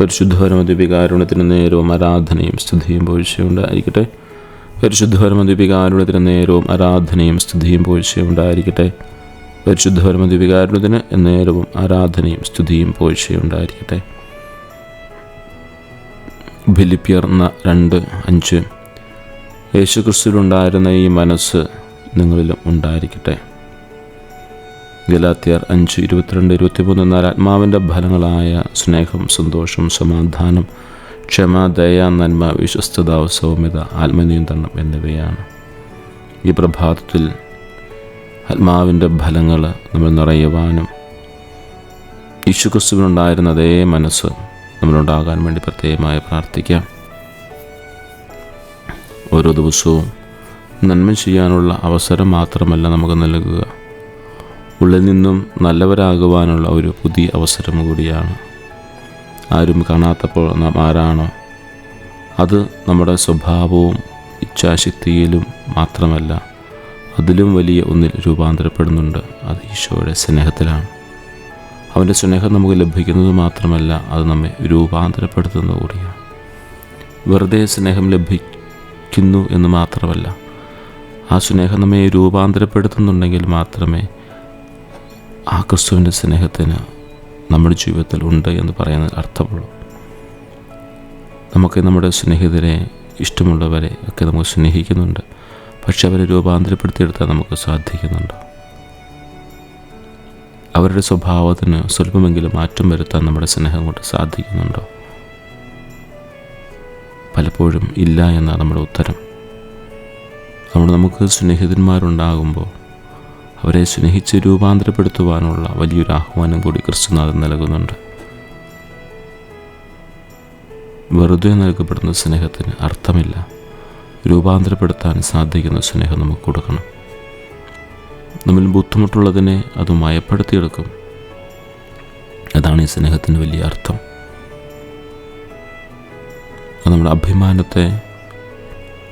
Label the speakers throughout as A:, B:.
A: പരിശുദ്ധപരമദ്വീപികാരുണ്യത്തിന് നേരവും ആരാധനയും സ്തുതിയും പോഴ്ചയുണ്ടായിരിക്കട്ടെ പരിശുദ്ധപരമദ്വീപികാരുണത്തിന് നേരവും ആരാധനയും സ്തുതിയും പോഴ്ചയുണ്ടായിരിക്കട്ടെ പരിശുദ്ധപരമദ്വീപികാരുണത്തിന് നേരവും ആരാധനയും സ്തുതിയും പോഴ്ചയുണ്ടായിരിക്കട്ടെ ഫിലിപ്പിയർ രണ്ട് അഞ്ച്. യേശുക്രിസ്തുവിലുണ്ടായിരുന്ന ഈ മനസ്സ് നിങ്ങളിലും ഉണ്ടായിരിക്കട്ടെ. ഗലാത്തിയർ അഞ്ച് ഇരുപത്തിരണ്ട് ഇരുപത്തിമൂന്ന് എന്നാൽ ആത്മാവിന്റെ ഫലങ്ങളായ സ്നേഹം സന്തോഷം സമാധാനം ക്ഷമ ദയ നന്മ വിശ്വസ്തത സൗമ്യത ആത്മനിയന്ത്രണം എന്നിവയാണ്. ഈ പ്രഭാതത്തിൽ ആത്മാവിന്റെ ഫലങ്ങൾ നമ്മൾ നിറയുവാനും യേശുക്രിസ്തുവിനുണ്ടായിരുന്ന അതേ മനസ്സ് നമ്മളുണ്ടാകാൻ വേണ്ടി പ്രത്യേകമായി പ്രാർത്ഥിക്കാം. ഓരോ ദിവസവും നന്മ ചെയ്യാനുള്ള അവസരം മാത്രമല്ല നമുക്ക് നൽകുക. ഉള്ളിൽ നിന്നും നല്ലവരാകുവാനുള്ള ഒരു പുതിയ അവസരം കൂടിയാണ്. ആരും കാണാത്തപ്പോൾ നാം ആരാണോ? അത് നമ്മുടെ സ്വഭാവവും ഇച്ഛാശക്തിയിലും മാത്രമല്ല അതിലും വലിയ ഒന്നിൽ രൂപാന്തരപ്പെടുന്നുണ്ട്. അത് ഈശോയുടെ സ്നേഹത്തിലാണ്. അവന്റെ സ്നേഹം നമുക്ക് ലഭിക്കുന്നത് മാത്രമല്ല അത് നമ്മെ രൂപാന്തരപ്പെടുത്തുന്നത് കൂടിയാണ്. വെറുതെ സ്നേഹം ലഭിക്കുന്നു എന്ന് മാത്രമല്ല ആ സ്നേഹം നമ്മെ രൂപാന്തരപ്പെടുത്തുന്നുണ്ടെങ്കിൽ മാത്രമേ ആ ക്രിസ്തുവിന്റെ സ്നേഹത്തിന് നമ്മുടെ ജീവിതത്തിൽ ഉണ്ട് എന്ന് പറയുന്നത് അർത്ഥമുള്ളൂ. നമുക്ക് നമ്മുടെ സ്നേഹിതരെ ഇഷ്ടമുള്ളവരെ ഒക്കെ നമുക്ക് സ്നേഹിക്കുന്നുണ്ട്. പക്ഷെ അവരെ രൂപാന്തരപ്പെടുത്തിയെടുത്താൽ നമുക്ക് സാധിക്കുന്നുണ്ട്. അവരുടെ സ്വഭാവത്തിന് സ്വല്പമെങ്കിലും മാറ്റം വരുത്താൻ നമ്മുടെ സ്നേഹം കൊണ്ട് സാധിക്കുന്നുണ്ടോ? പലപ്പോഴും ഇല്ല എന്നാണ് നമ്മുടെ ഉത്തരം. അതുകൊണ്ട് നമുക്ക് സ്നേഹിതന്മാരുണ്ടാകുമ്പോൾ അവരെ സ്നേഹിച്ച് രൂപാന്തരപ്പെടുത്തുവാനുള്ള വലിയൊരു ആഹ്വാനം കൂടി ക്രിസ്തുനാഥൻ നൽകുന്നുണ്ട്. വെറുതെ നൽകപ്പെടുന്ന സ്നേഹത്തിന് അർത്ഥമില്ല. രൂപാന്തരപ്പെടുത്താൻ സാധിക്കുന്ന സ്നേഹം നമുക്ക് കൊടുക്കണം. നമ്മൾ ബുദ്ധിമുട്ടുള്ളതിനെ അത് മയപ്പെടുത്തിയെടുക്കും. അതാണ് ഈ സ്നേഹത്തിന്റെ വലിയ അർത്ഥം. അത് നമ്മുടെ അഭിമാനത്തെ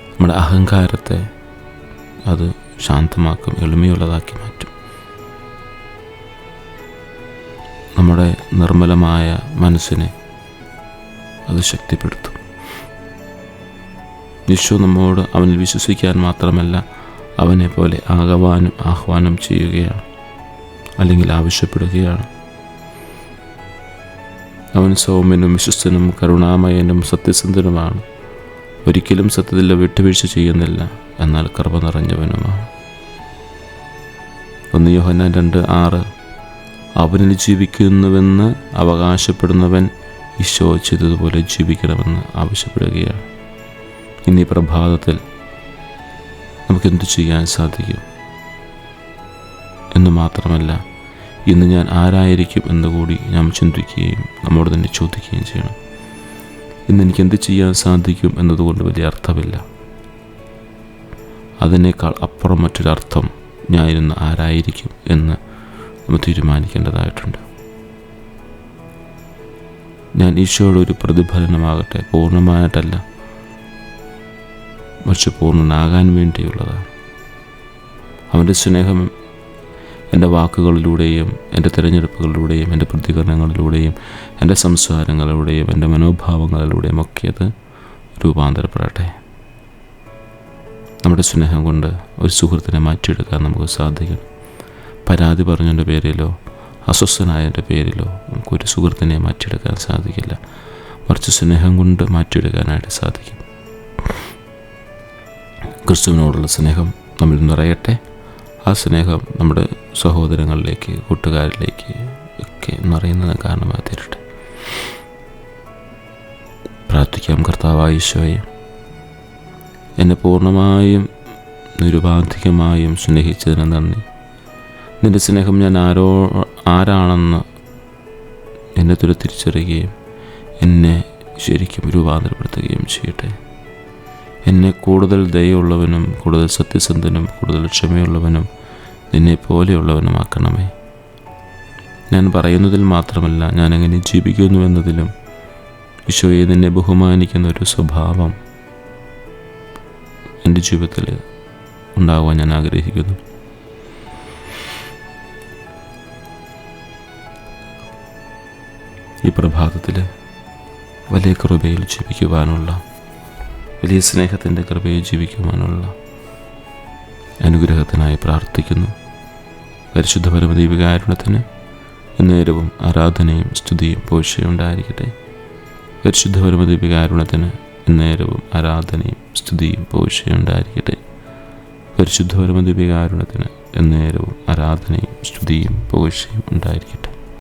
A: നമ്മുടെ അഹങ്കാരത്തെ അത് ശാന്തമാക്കും എളിമയുള്ളതാക്കി മാറ്റും. നമ്മുടെ നിർമ്മലമായ മനസ്സിനെ അത് ശക്തിപ്പെടുത്തും. യശു നമ്മോട് അവനിൽ വിശ്വസിക്കാൻ മാത്രമല്ല അവനെ പോലെ ആകവാനും ആഹ്വാനം ചെയ്യുകയാണ് അല്ലെങ്കിൽ ആവശ്യപ്പെടുകയാണ്. അവൻ സൗമ്യനും വിശ്വസ്തനും കരുണാമയനും സത്യസന്ധനുമാണ്. ഒരിക്കലും സത്യത്തിൽ വിട്ടുവീഴ്ച ചെയ്യുന്നില്ല. എന്നാൽ കൃപ നിറഞ്ഞവനുമാണ് ഒന്ന് യോഹന രണ്ട് ആറ്. അവനിൽ ജീവിക്കുന്നുവെന്ന് അവകാശപ്പെടുന്നവൻ ഈശോ ചെയ്തതുപോലെ ജീവിക്കണമെന്ന് ആവശ്യപ്പെടുകയാണ്. ഇനി പ്രഭാതത്തിൽ നമുക്കെന്തു ചെയ്യാൻ സാധിക്കും? എന്ന് മാത്രമല്ല ഇന്ന് ഞാൻ ആരായിരിക്കും എന്നുകൂടി നാം ചിന്തിക്കുകയും നമ്മോട് തന്നെ ചോദിക്കുകയും ചെയ്യണം. ഇന്ന് എനിക്ക് എന്ത് ചെയ്യാൻ സാധിക്കും എന്നതുകൊണ്ട് വലിയ അർത്ഥമില്ല. അതിനേക്കാൾ അപ്പുറം മറ്റൊരർത്ഥം ഞാൻ ഇന്ന് ആരായിരിക്കും എന്ന് നമ്മൾ തീരുമാനിക്കേണ്ടതായിട്ടുണ്ട്. ഞാൻ ഈശോയുടെ ഒരു പ്രതിഫലനമാകട്ടെ പൂർണമായിട്ടല്ല മറിച്ച് പൂർണനാകാൻ വേണ്ടിയുള്ളതാണ്. അവന്റെ സ്നേഹം എന്റെ വാക്കുകളിലൂടെയും എന്റെ തിരഞ്ഞെടുപ്പുകളിലൂടെയും എന്റെ പ്രതികരണങ്ങളിലൂടെയും എന്റെ സംസാരങ്ങളിലൂടെയും എന്റെ മനോഭാവങ്ങളിലൂടെയും ഒക്കെ അത് രൂപാന്തരപ്പെടട്ടെ. നമ്മുടെ സ്നേഹം കൊണ്ട് ഒരു സുഹൃത്തിനെ മാറ്റിയെടുക്കാൻ നമുക്ക് സാധിക്കും. പരാതി പറഞ്ഞതിന്റെ പേരിലോ അസ്വസ്ഥനായതിന്റെ പേരിലോ നമുക്കൊരു സുഹൃത്തിനെ മാറ്റിയെടുക്കാൻ സാധിക്കില്ല. മറിച്ച് സ്നേഹം കൊണ്ട് മാറ്റിയെടുക്കാനായിട്ട് സാധിക്കും. ക്രിസ്തുവിനോടുള്ള സ്നേഹം നമ്മിൽ നിറയട്ടെ. ആ സ്നേഹം നമ്മുടെ സഹോദരങ്ങളിലേക്ക് കൂട്ടുകാരിലേക്ക് ഒക്കെ നിറയുന്നതിന് കാരണമായി തീരട്ടെ. പ്രാർത്ഥിക്കാം കർത്താവായ ഈശോയെ. എന്നെ പൂർണമായും നിരുപാധികമായും സ്നേഹിച്ചതിന് നന്ദി. നിന്റെ സ്നേഹം ഞാൻ ആരോ ആരാണെന്ന് എന്നെ തുര തിരിച്ചറിയുകയും എന്നെ ശരിക്കും രൂപാന്തരപ്പെടുത്തുകയും ചെയ്യട്ടെ. എന്നെ കൂടുതൽ ദയുള്ളവനും കൂടുതൽ സത്യസന്ധനും കൂടുതൽ ക്ഷമയുള്ളവനും നിന്നെ പോലെയുള്ളവനുമാക്കണമേ. ഞാൻ പറയുന്നതിൽ മാത്രമല്ല ഞാൻ എങ്ങനെ ജീവിക്കുന്നു എന്നതിലും ഈശോയെ നിന്നെ ബഹുമാനിക്കുന്ന ഒരു സ്വഭാവം എന്റെ ജീവിതത്തിൽ ഉണ്ടാകുവാൻ ഞാൻ ആഗ്രഹിക്കുന്നു. ഈ പ്രഭാതത്തിൽ വലിയ കൃപയിൽ ജീവിക്കുവാനുള്ള വലിയ സ്നേഹത്തിന്റെ കൃപയെ ജീവിക്കുവാനുള്ള അനുഗ്രഹത്തിനായി പ്രാർത്ഥിക്കുന്നു. പരിശുദ്ധ പരമദീപകാരുണത്തിന് നേരവും ആരാധനയും സ്തുതിയും പോഷയും ഉണ്ടായിരിക്കട്ടെ. പരിശുദ്ധ പരമദീപകാരുണത്തിന് നേരവും ആരാധനയും സ്തുതിയും പോഷയും ഉണ്ടായിരിക്കട്ടെ. പരിശുദ്ധ പരമദീപകാരുണത്തിന് എന്നേരവും ആരാധനയും സ്തുതിയും പോഷയും ഉണ്ടായിരിക്കട്ടെ.